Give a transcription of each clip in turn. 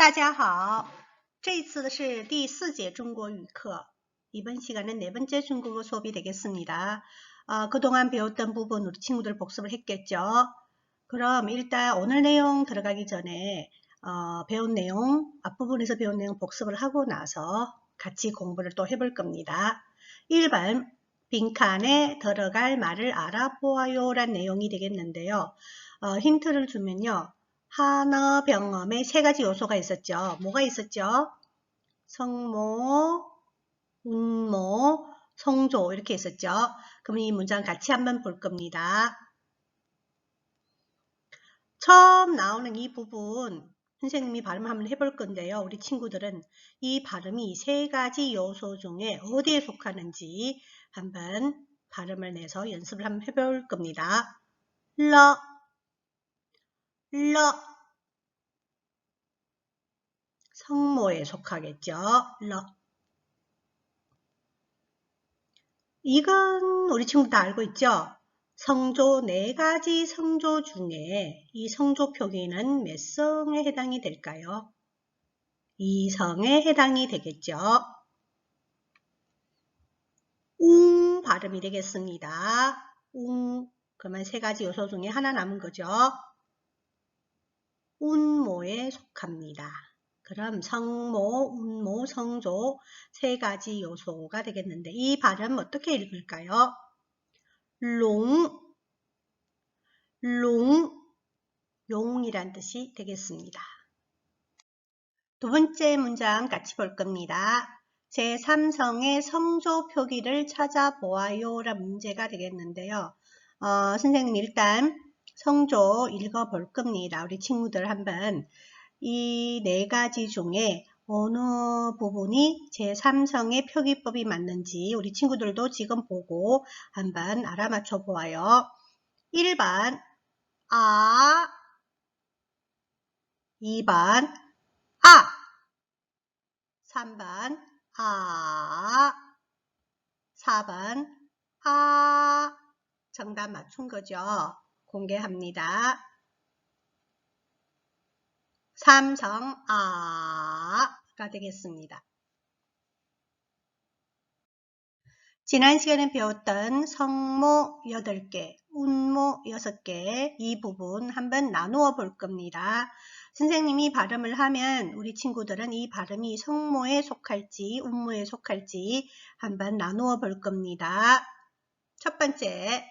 大家好，这次是第四节中国语课。 이번 시간은 네 번째 중국어 수업이 되겠습니다. 어, 그동안 배웠던 부분 우리 친구들 복습을 했겠죠? 그럼 일단 오늘 내용 들어가기 전에 어, 배운 내용, 앞부분에서 배운 내용 복습을 하고 나서 같이 공부를 또 해볼 겁니다. 1번 빈칸에 들어갈 말을 알아보아요 란 내용이 되겠는데요. 어, 힌트를 주면요. 한어 병음에 세 가지 요소가 있었죠. 뭐가 있었죠? 성모, 운모, 성조 이렇게 있었죠. 그럼 이 문장 같이 한번 볼 겁니다. 처음 나오는 이 부분 선생님이 발음 한번 해볼 건데요. 우리 친구들은 이 발음이 세 가지 요소 중에 어디에 속하는지 한번 발음을 내서 연습을 한번 해볼 겁니다. 러, 러 성모에 속하겠죠. 러 이건 우리 친구 다 알고 있죠? 성조 네 가지 성조 중에 이 성조 표기는 몇 성에 해당이 될까요? 이성에 해당이 되겠죠. 웅 발음이 되겠습니다. 웅 그러면 세 가지 요소 중에 하나 남은 거죠. 운모에 속합니다. 그럼 성모, 운모, 성조 세 가지 요소가 되겠는데 이 발음 어떻게 읽을까요? 롱, 롱, 용이란 뜻이 되겠습니다. 두 번째 문장 같이 볼 겁니다. 제3성의 성조 표기를 찾아보아요 라 문제가 되겠는데요. 어, 선생님 일단 성조 읽어볼 겁니다. 우리 친구들 한번 이 네 가지 중에 어느 부분이 제3성의 표기법이 맞는지 우리 친구들도 지금 보고 한번 알아맞혀 보아요. 1번 아 2번 아 3번 아 4번 아 정답 맞춘 거죠. 공개합니다. 삼성 아가 되겠습니다. 지난 시간에 배웠던 성모 8개, 운모 6개 이 부분 한번 나누어 볼 겁니다. 선생님이 발음을 하면 우리 친구들은 이 발음이 성모에 속할지 운모에 속할지 한번 나누어 볼 겁니다. 첫 번째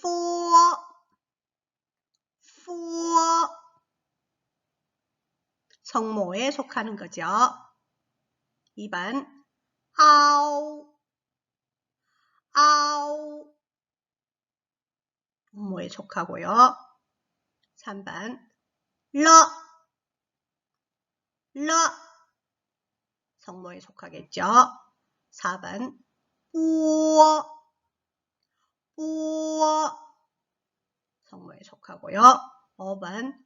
for for 성모에 속하는 거죠. 2번 아우 아우 분모에 속하고요. 3번 러, 러 성모에 속하겠죠. 4번 우어, 우어 성모에 속하고요. 5번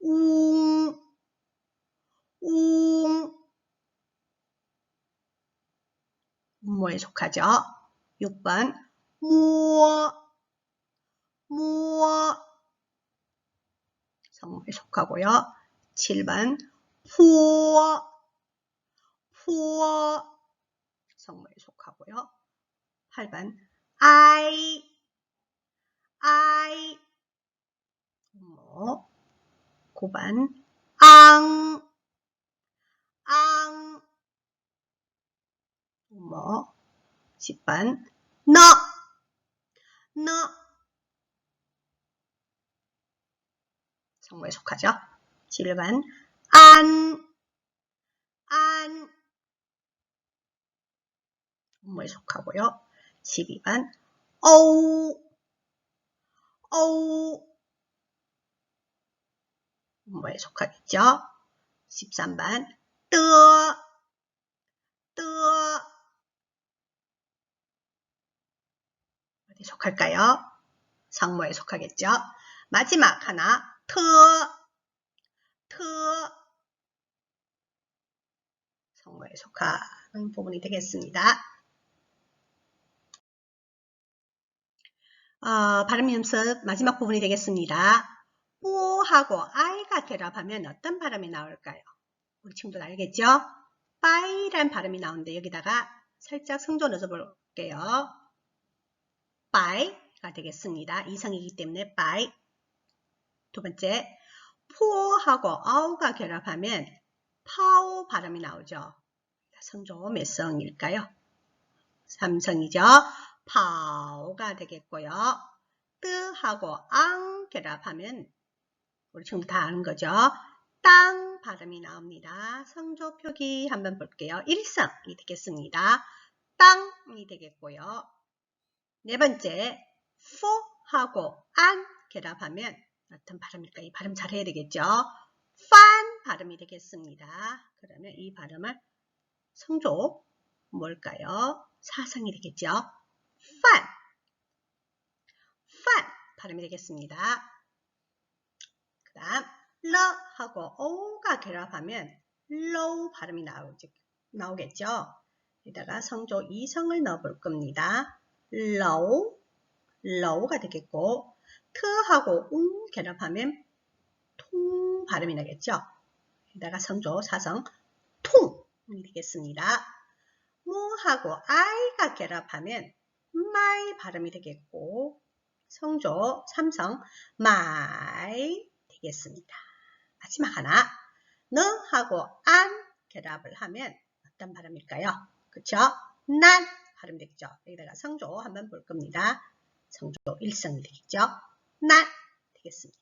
웅, 웅 분모에 속하죠. 6번 무어 무어 성모에 속하고요. 7번 후어 후어 성모에 속하고요. 8번 I I 분모 9번 앙앙 분모 10번 너 너, 성모에 속하죠. 7번 안, 안 분모에 속하고요. 12번 어우, 어우 분모에 속하겠죠. 13번 뜨, 뜨 어디 속할까요? 성모에 속하겠죠. 마지막 하나 터, 터 성모에 속하는 부분이 되겠습니다. 어, 발음 연습 마지막 부분이 되겠습니다. 뿌하고 아이가 결합하면 어떤 발음이 나올까요? 우리 친구들 알겠죠? 빠이란 발음이 나오는데 여기다가 살짝 성조 넣어 볼게요. 빠이가 되겠습니다. 이성이기 때문에 빠이. 두 번째, 포하고 아우가 결합하면 파오 발음이 나오죠. 성조 몇 성일까요? 삼성이죠. 파오가 되겠고요. 뜨하고 앙 결합하면 우리 지금 다 아는 거죠. 땅 발음이 나옵니다. 성조 표기 한번 볼게요. 일성이 되겠습니다. 땅이 되겠고요. 네 번째, 포하고 안 결합하면 어떤 발음일까? 이 발음 잘 해야 되겠죠? 판 발음이 되겠습니다. 그러면 이 발음을 성조 뭘까요? 사성이 되겠죠? 판, 판 발음이 되겠습니다. 그 다음 러하고 오가 결합하면 low 발음이 나오죠, 나오 겠죠? 여기다가 성조 이성을 넣어 볼 겁니다. low, low가 되겠고 트하고 웅 결합하면 통 발음이 나겠죠? 여기다가 성조 사성 통이 되겠습니다. 무하고 아이가 결합하면 마이 발음이 되겠고 성조 삼성 마이 되겠습니다. 마지막 하나 너하고 안 결합을 하면 어떤 발음일까요? 그쵸? 난 발음 되겠죠? 여기다가 성조 한번 볼 겁니다. 성조 일성이 되겠죠? 난 되겠습니다.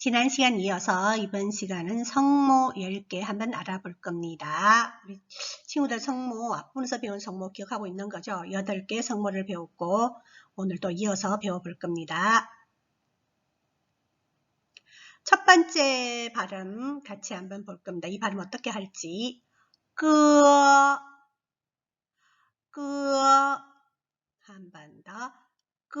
지난 시간 이어서 이번 시간은 성모 10개 한번 알아볼 겁니다. 우리 친구들 성모, 앞부분에서 배운 성모 기억하고 있는 거죠? 8개 성모를 배웠고 오늘 또 이어서 배워볼 겁니다. 첫 번째 발음 같이 한번 볼 겁니다. 이 발음 어떻게 할지. 끄, 끄, 한번 더. 끄.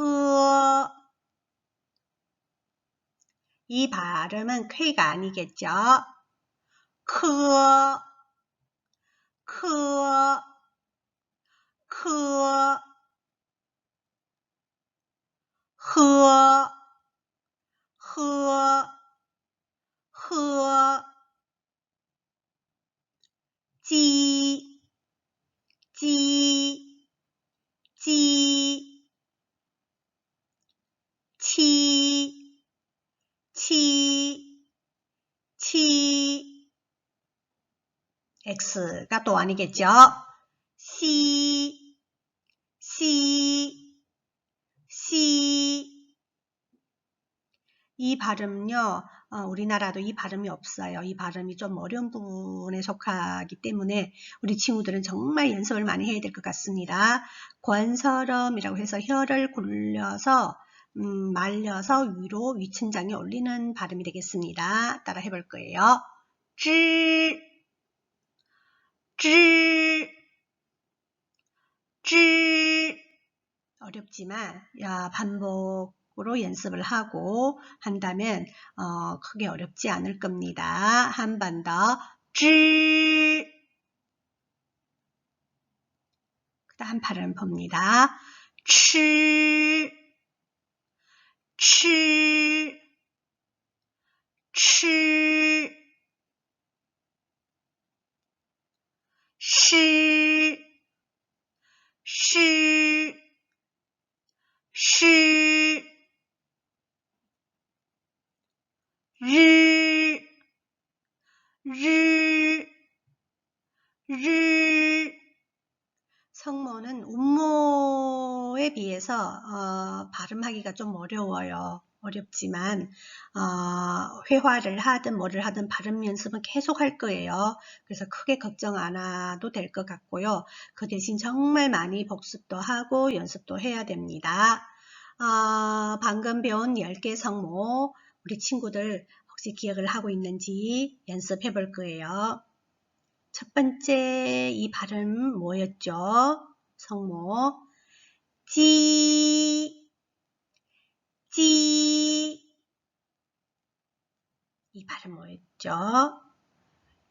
이 발음은 K가 아니겠죠? 크, 크, 크, 흐, 흐, 치, x가 또 아니겠죠? c, c, c. 이 발음요, 어, 우리나라도 이 발음이 없어요. 이 발음이 좀 어려운 부분에 속하기 때문에 우리 친구들은 정말 연습을 많이 해야 될 것 같습니다. 권설음이라고 해서 혀를 굴려서 음, 말려서 위로 위층장에 올리는 발음이 되겠습니다. 따라 해볼 거예요. 쯔, 쯔, 쯔. 어렵지만 야, 반복 반복으로 연습을 하고 한다면 어, 크게 어렵지 않을 겁니다. 한 번 더. 쯔. 그다음 발음 봅니다. 치. 치. 치. 시. 시. 시. 日日르 성모는 음모에 비해서 어, 발음하기가 좀 어려워요. 어렵지만 어, 회화를 하든 뭐를 하든 발음 연습은 계속 할 거예요. 그래서 크게 걱정 안 해도 될 것 같고요. 그 대신 정말 많이 복습도 하고 연습도 해야 됩니다. 어, 방금 배운 10개 성모 우리 친구들 혹시 기억을 하고 있는지 연습해 볼 거예요. 첫 번째 이 발음 뭐였죠? 성모 지, 지. 이 발음 뭐였죠?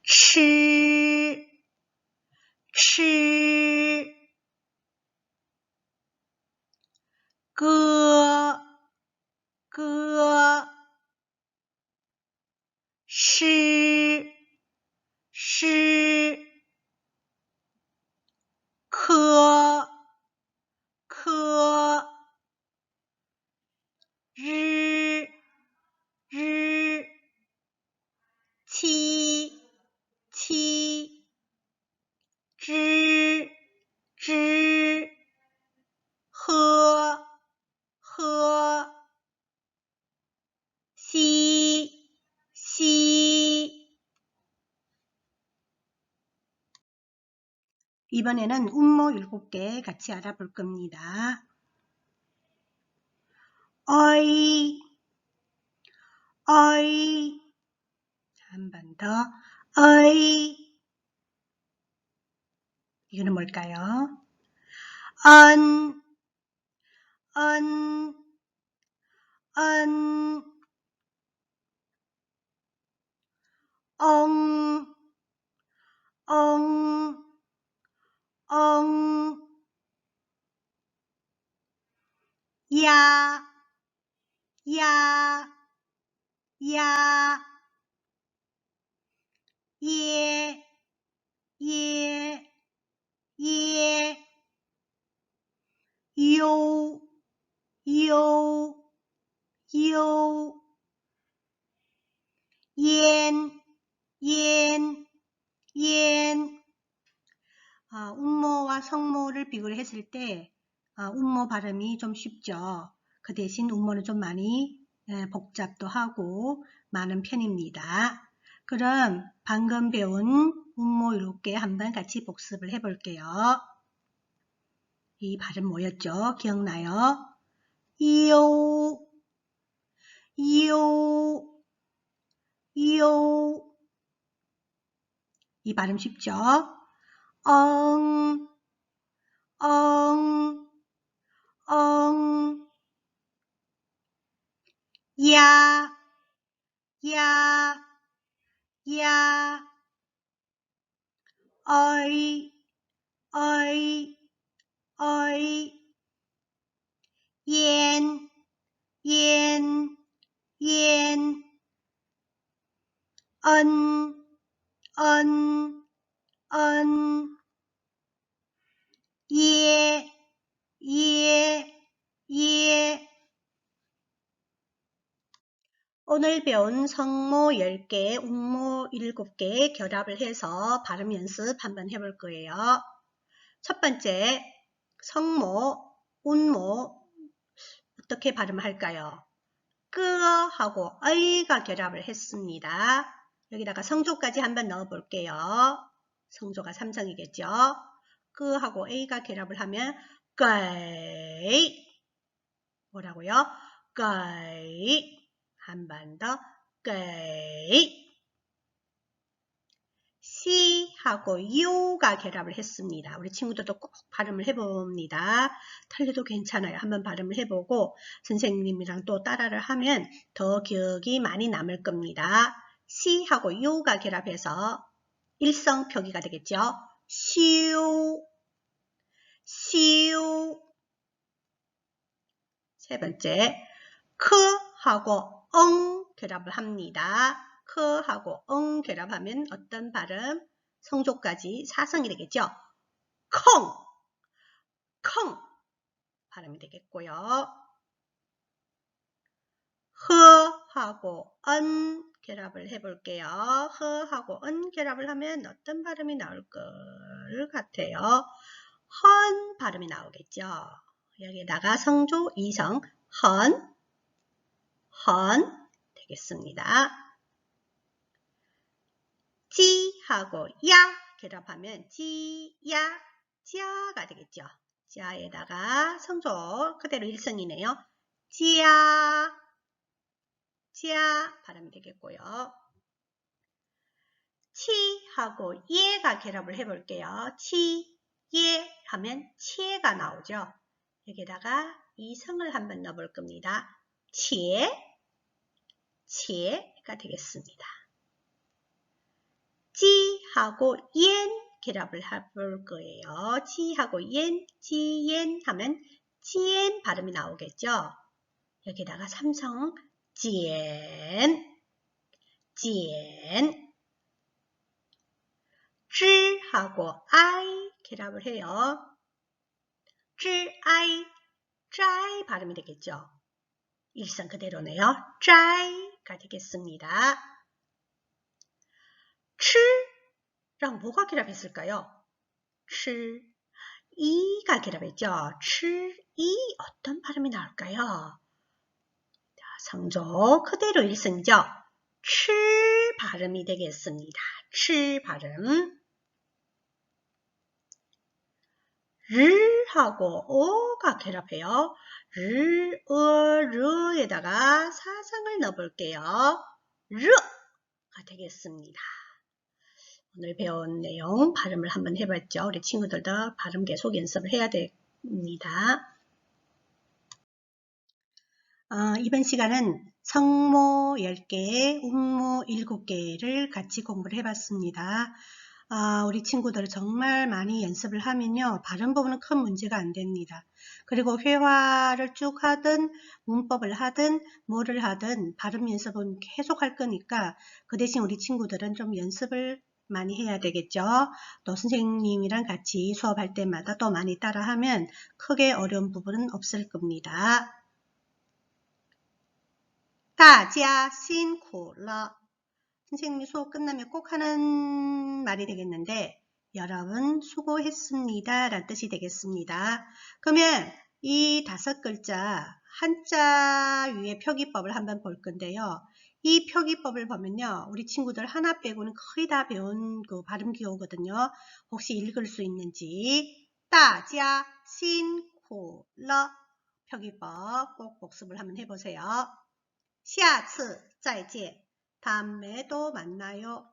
치, 치. 诗诗科科 이번에는 운모 7개 같이 알아볼 겁니다. 어이, 어이, 한 번 더, 어이. 이거는 뭘까요? 언, 언, 언, 엉, 엉, 엉, 야, 야, 야, 예, 예, 예, 요, 요, 요, 옌, 옌, 옌. 아, 운모와 성모를 비교를 했을 때 아, 운모 발음이 좀 쉽죠. 그 대신 운모는 좀 많이 예, 복잡도 하고 많은 편입니다. 그럼 방금 배운 운모 이렇게 한번 같이 복습을 해볼게요. 이 발음 뭐였죠? 기억나요? 요, 요, 요. 이 발음 쉽죠? 엉, 엉, 엉. 야, 야, 야. 어이, 어이, 어이. 옌, 옌, 옌. 예, 예, 예. 오늘 배운 성모 10개, 운모 7개 결합을 해서 발음 연습 한번 해볼 거예요. 첫 번째, 성모, 운모 어떻게 발음할까요? 끄하고 어이가 결합을 했습니다. 여기다가 성조까지 한번 넣어 볼게요. 성조가 삼성이겠죠? 끄하고 A가 결합을 하면 끄이 뭐라고요? 끄이 한 번더 끄이 C하고 U가 결합을 했습니다. 우리 친구들도 꼭 발음을 해봅니다. 틀려도 괜찮아요. 한번 발음을 해보고 선생님이랑 또 따라를 하면 더 기억이 많이 남을 겁니다. C하고 U가 결합해서 일성 표기가 되겠죠. 시우, 시우. 세 번째, 크 하고 엉 결합을 합니다. 크 하고 엉 결합하면 어떤 발음? 성조까지 사성이 되겠죠. 콩, 콩 발음이 되겠고요. 흐 하고 언 결합을 해볼게요. 허하고 은 결합을 하면 어떤 발음이 나올 것 같아요? 헌 발음이 나오겠죠. 여기다가 성조 이성 헌, 헌 되겠습니다. 지하고 야 결합하면 지야, 지야가 되겠죠. 지야에다가 성조 그대로 일성이네요. 지야, 자 발음이 되겠고요. 치하고 예가 결합을 해볼게요. 치, 예 하면 치에가 나오죠. 여기다가 이성을 한번 넣어볼 겁니다. 치에, 치에가 되겠습니다. 지하고 옌 결합을 해볼 거예요. 지하고 옌, 지옌 하면 지엔 발음이 나오겠죠. 여기다가 삼성 剪剪 즈하고 I 결합을 해요. 즈, I, dry 발음이 되겠죠. 일상 그대로네요. dry가 되겠습니다. 츠랑 뭐가 결합했을까요? 츠, 이가 결합했죠. 츠, 이 어떤 발음이 나올까요? 성조 그대로 일성이죠. 칠 발음이 되겠습니다. 칠 발음. 를 하고 오가 결합해요. 를, 어, 르에다가 사상을 넣어볼게요. 르가 되겠습니다. 오늘 배운 내용 발음을 한번 해봤죠. 우리 친구들도 발음 계속 연습을 해야 됩니다. 어, 이번 시간은 성모 10개, 운모 7개를 같이 공부를 해봤습니다. 아, 우리 친구들 정말 많이 연습을 하면요. 발음 부분은 큰 문제가 안 됩니다. 그리고 회화를 쭉 하든 문법을 하든 뭐를 하든 발음 연습은 계속 할 거니까 그 대신 우리 친구들은 좀 연습을 많이 해야 되겠죠. 또 선생님이랑 같이 수업할 때마다 또 많이 따라하면 크게 어려운 부분은 없을 겁니다. 다자 신고러 선생님이 수업 끝나면 꼭 하는 말이 되겠는데 여러분 수고했습니다 라는 뜻이 되겠습니다. 그러면 이 다섯 글자 한자 위에 표기법을 한번 볼 건데요. 이 표기법을 보면요. 우리 친구들 하나 빼고는 거의 다 배운 그 발음 기호거든요. 혹시 읽을 수 있는지 따자 신고러 표기법 꼭 복습을 한번 해보세요. 下次再见 다음에 또 만나요.